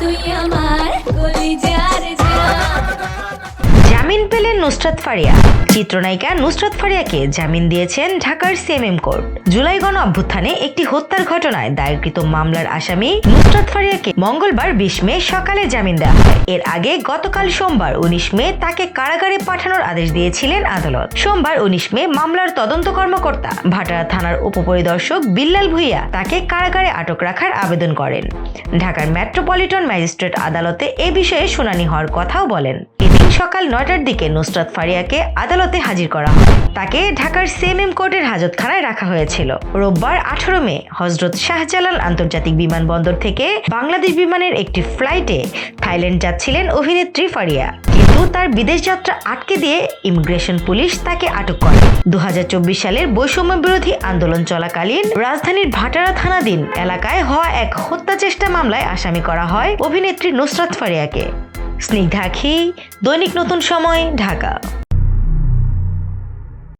तू अमार পেলেন নুসরাত ফারিয়া। চিত্রনায়িকা নুসরাত ফারিয়াকে জামিন দিয়েছেন ঢাকার সিএমএম কোর্ট। জুলাই গণ অভ্যুত্থানে একটি হত্যার ঘটনায় দায়েরকৃত মামলার আসামি নুসরাত ফারিয়াকে মঙ্গলবার বিশ মে সকালে জামিন দেওয়া হয়। এর আগে গতকাল সোমবার উনিশ মে তাকে কারাগারে পাঠানোর আদেশ দিয়েছিলেন আদালত। সোমবার উনিশ মে মামলার তদন্ত কর্মকর্তা ভাটারা থানার উপপরিদর্শক বিল্লাল ভুইয়া তাকে কারাগারে আটক রাখার আবেদন করেন। ঢাকার মেট্রোপলিটন ম্যাজিস্ট্রেট আদালতে এ বিষয়ে শুনানি হওয়ার কথাও বলেন। এদিন সকাল নয়টার দিকে নুসরাত ফারিয়াকে আদালতে হাজির করা হয়। তাকে ঢাকার সিএমএম কোর্টের হাজতখানায় রাখা হয়েছিল। রোববার আঠারো মে, হজরত শাহজালাল আন্তর্জাতিক বিমানবন্দর থেকে বাংলাদেশ বিমানের একটি ফ্লাইটে থাইল্যান্ড যাচ্ছিলেন অভিনেত্রী ফারিয়া। কিন্তু তার বিদেশ যাত্রা আটকে দিয়ে ইমিগ্রেশন পুলিশ তাকে আটক করে। দু হাজার চব্বিশ সালের বৈষম্য বিরোধী আন্দোলন চলাকালীন রাজধানীর ভাটারা থানাধীন এলাকায় হওয়া এক হত্যা চেষ্টা মামলায় আসামি করা হয় অভিনেত্রী নুসরাত ফারিয়াকে। স্নিগ্ধাখি দৈনিক নতুন সময় ঢাকা।